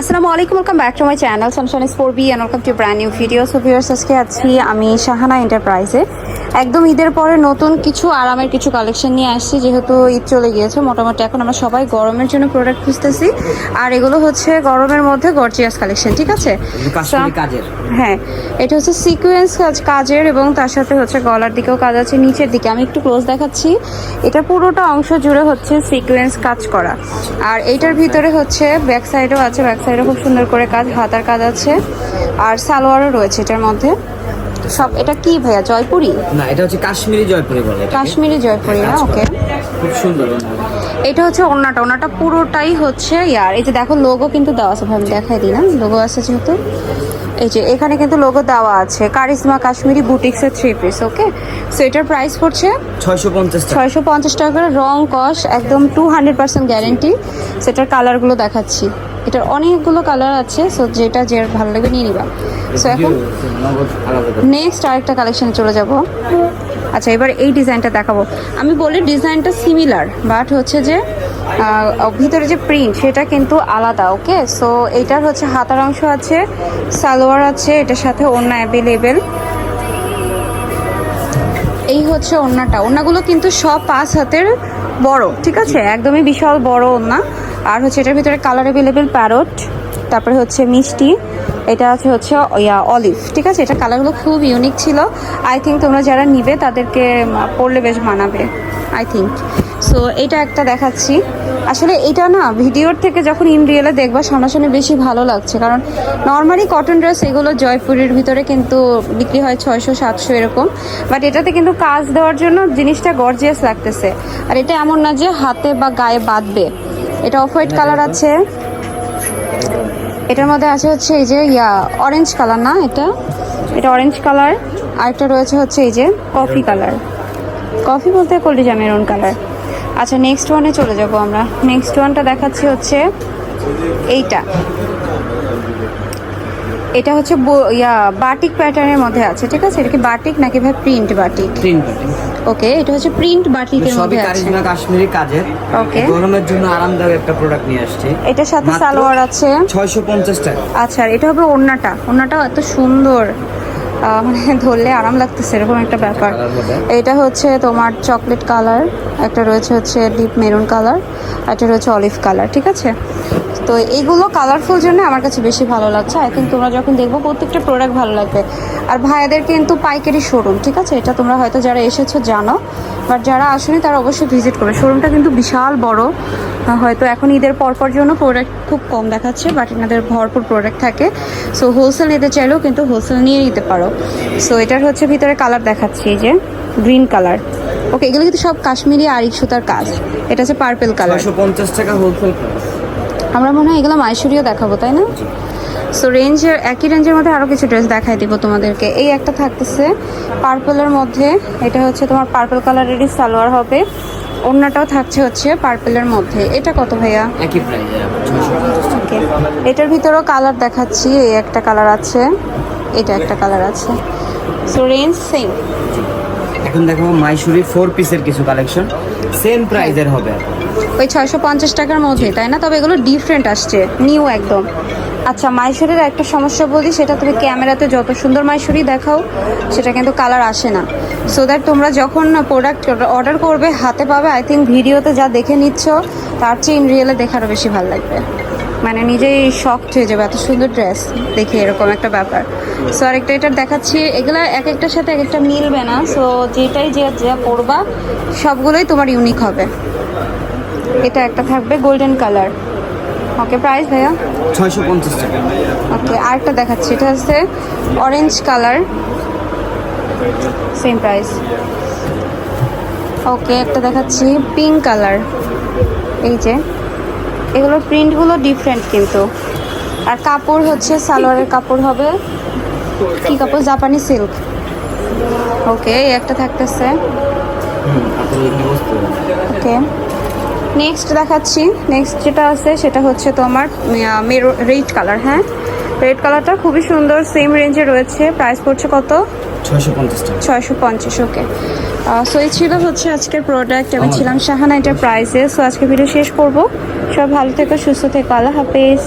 আসসালামু আলাইকুম welcome back to my channel সানশান স্পোর B and welcome to brand new video so viewers আজকে আছি আমি শাহানা এন্টারপ্রাইজে একদম ঈদের পরে নতুন কিছু আরামের কিছু কালেকশন নিয়ে আসছি যেহেতু ঈদ চলে গিয়েছে। মোটামুটি এখন আমরা সবাই গরমের জন্য প্রোডাক্ট খুঁজতেছি। আর এগুলো হচ্ছে গরমের মধ্যে গর্জিয়াস কালেকশন ঠিক আছে? হ্যাঁ এটা হচ্ছে সিকোয়েন্স কাজ কাজের এবং তার সাথে হচ্ছে গলার দিকেও কাজ আছে নিচের দিকে। আমি একটু ক্লোজ দেখাচ্ছি। এটা পুরোটা অংশ জুড়ে হচ্ছে সিকোয়েন্স কাজ করা। আর এইটার ভিতরে হচ্ছে ব্যাক সাইডও আছে ব্যাক সাইডও খুব সুন্দর করে কাজ হাতার কাজ আছে। আর সালোয়ারও রয়েছে এটার মধ্যে। সব এটা কি ভাইয়া জয়পুরি? না এটা হচ্ছে কাশ্মীরি জয়পুরি বলে কাশ্মীরি জয়পুরি না? ওকে খুব সুন্দর। এটা হচ্ছে ওড়নাটা ওড়নাটা পুরোটাই হচ্ছে ইয়ার। এই যে দেখো লোগো কিন্তু দেওয়া আছে ভাই আমি দেখাই দিলাম লোগো আছে যেহেতু। এই যে এখানে কিন্তু লোগো দেওয়া আছে। কারিজমা কাশ্মীরি বুটিক্স বুটিক্সের থ্রি পিস ওকে সো এটার প্রাইস পড়ছে ছয়শো পঞ্চাশ টাকা। ছয়শো পঞ্চাশ টাকা করে রং কস একদম টু হান্ড্রেড পার্সেন্ট গ্যারেন্টি সেটার কালারগুলো দেখাচ্ছি। এটার অনেকগুলো কালার আছে সো যেটা যে ভালো লাগবে নিয়ে নিবা। সো এখন। নেক্সট আরেকটা কালেকশনে চলে যাব। আচ্ছা এবার এই ডিজাইনটা দেখাবো। আমি বলি ডিজাইনটা সিমিলার বাট হচ্ছে যে ভিতরে যে প্রিন্ট সেটা কিন্তু আলাদা ওকে সো এটার হচ্ছে হাতার অংশ আছে, সালোয়ার আছে, এটার সাথে ওড়না অ্যাভেলেবেল এই হচ্ছে ওড়নাটা। ওড়নাগুলো কিন্তু সব পাঁচ হাতের বড়, ঠিক আছে? একদমই বিশাল বড় ওড়না। আর হচ্ছে এটার ভিতরে কালার অ্যাভেলেবেল প্যারট তারপরে হচ্ছে মিষ্টি, এটা আছে হচ্ছে, ইয়া অলিভ ঠিক আছে? এটা কালারগুলো খুব ইউনিক ছিল। আই থিঙ্ক তোমরা যারা নিবে তাদেরকে পরলে বেশ মানাবে আই থিঙ্ক সো এটা একটা দেখাচ্ছি। আসলে এটা না, ভিডিওর থেকে যখন ইন রিয়েলে দেখবা, সামনাসামনি বেশি ভালো লাগছে। কারণ নর্মালি কটন ড্রেস এগুলো জয়পুরের ভিতরে কিন্তু বিক্রি হয় ছয়শো, সাতশো এরকম। বাট এটাতে কিন্তু কাজ দেওয়ার জন্য জিনিসটা গর্জিয়াস লাগতেছে। আর এটা এমন না যে হাতে বা গায়ে বাঁধবে। এটা অফ হোয়াইট কালার আছে। এটার মধ্যে আছে হচ্ছে এই যে, ইয়া অরেঞ্জ কালার না এটা? এটা অরেঞ্জ কালার আরেকটা রয়েছে হচ্ছে এই যে কফি কালার কফি বলতে কলিজা মেরুন কালার আচ্ছা নেক্সট ওয়ানে চলে যাব আমরা। নেক্সট ওয়ানটা দেখাচ্ছি হচ্ছে এইটা। এটা হচ্ছে ইয়া বাটিক প্যাটার্নের মধ্যে আছে ঠিক আছে? এটা কি বাটিক নাকি ভাই print batik print button। Okay এটা হচ্ছে প্রিন্ট বাটিকের সবই মধ্যে আছে। কারিজমা কাশ্মীরি কাজের। ওকে। গরমের জন্য আরামদায়ক একটা প্রোডাক্ট নিয়ে আসছি। এটার সাথে সালোয়ার আছে। ছয়শো পঞ্চাশ টাকা। আচ্ছা এটা হবে ওড়নাটা। ওড়নাটাও এত সুন্দর। মানে ধরলে আরাম লাগতেছে এরকম একটা ব্যাপার। এটা হচ্ছে তোমার চকলেট কালার একটা রয়েছে হচ্ছে ডিপ মেরুন কালার একটা রয়েছে অলিভ কালার ঠিক আছে? তো এইগুলো কালারফুল জন্য আমার কাছে বেশি ভালো লাগছে। আই থিঙ্ক তোমরা যখন দেখব প্রত্যেকটা প্রোডাক্ট ভালো লাগবে। আর ভাইয়াদের কিন্তু পাইকারি শোরুম ঠিক আছে? এটা তোমরা হয়তো যারা এসেছ জানো বাট যারা আসেনি তারা অবশ্যই ভিজিট করবে। শোরুমটা কিন্তু বিশাল বড়। হয়তো এখন ঈদের পরপর জন্য প্রোডাক্ট খুব কম দেখাচ্ছে বাট এনাদের ভরপুর প্রোডাক্ট থাকে। সো হোলসেল নিতে চাইলেও কিন্তু হোলসেল নিয়ে নিতে পারো। সো এটার হচ্ছে ভিতরে কালার দেখাচ্ছি এই যে গ্রিন কালার ওকে এগুলো কিন্তু সব কাশ্মীরি আরিক সুতার কাজ। এটা হচ্ছে পার্পেল কালার পঞ্চাশ টাকা হোলসেল আমরা মনে হয় এগুলো মাইশুরিও দেখাবো তাই না? সো রেঞ্জের একই রেঞ্জের মধ্যে আরও কিছু ড্রেস দেখাই দিব তোমাদেরকে। এই একটা থাকতেছে পার্পলের মধ্যে। এটা হচ্ছে তোমার পার্পল কালারেরই সালোয়ার হবে। অন্যটাও থাকছে হচ্ছে পার্পলের মধ্যে। এটা কত ভাইয়া? একই ছয়শো পঞ্চাশ ওকে এটার ভিতরেও কালার দেখাচ্ছি এই একটা কালার আছে। এটা একটা কালার আছে। সো রেঞ্জ সেম এখন দেখো মাইশুরি ফোর পিসের কিছু কালেকশন সেম প্রাইজের হবে। ওই ছয়শো পঞ্চাশ টাকার মধ্যে তাই না? তবে এগুলো ডিফারেন্ট আসছে নিউ একদম। আচ্ছা মাইশুরির একটা সমস্যা বলি সেটা তুমি ক্যামেরাতে যত সুন্দর মাইশুরি দেখাও সেটা কিন্তু কালার আসে না। সো দ্যাট তোমরা যখন প্রোডাক্ট অর্ডার করবে হাতে পাবে আই থিঙ্ক ভিডিওতে যা দেখে নিচ্ছ তার চেয়ে ইন রিয়েলে দেখারও বেশি ভালো লাগবে। মানে নিজেই শক্ট হয়ে যাবে এত সুন্দর ড্রেস দেখে এরকম একটা ব্যাপার। সো আরেকটা এটা দেখাচ্ছি এগুলো এক একটার সাথে এক একটা মিলবে না। সো যেটাই যে যা পড়বা সবগুলোই তোমার ইউনিক হবে। এটা একটা থাকবে গোল্ডেন কালার ওকে প্রাইস ভাইয়া? ছয়শো পঞ্চাশ টাকা। ওকে আরেকটা দেখাচ্ছি এটা হচ্ছে orange colour same price okay একটা দেখাচ্ছি পিঙ্ক কালার এই যে। এগুলোর প্রিন্টগুলো ডিফারেন্ট কিন্তু। আর কাপড় হচ্ছে সালোয়ারের কাপড় হবে। কি কাপড়? জাপানি সিল্ক ওকে একটা থাকতেছে। ওকে নেক্সট দেখাচ্ছি। নেক্সট যেটা আছে সেটা হচ্ছে তোমার মেরো রেড কালার হ্যাঁ? রেড কালারটা খুবই সুন্দর সেম রেঞ্জে রয়েছে। প্রাইস পড়ছে কত? ছয়শো পঞ্চাশ ওকে সো এই ছিল হচ্ছে আজকের প্রোডাক্ট আমি ছিলাম শাহানা এন্টারপ্রাইজে সো আজকে ভিডিও শেষ করব। সব ভালো থেকো সুস্থ থেকো। আল্লাহ হাফেজ।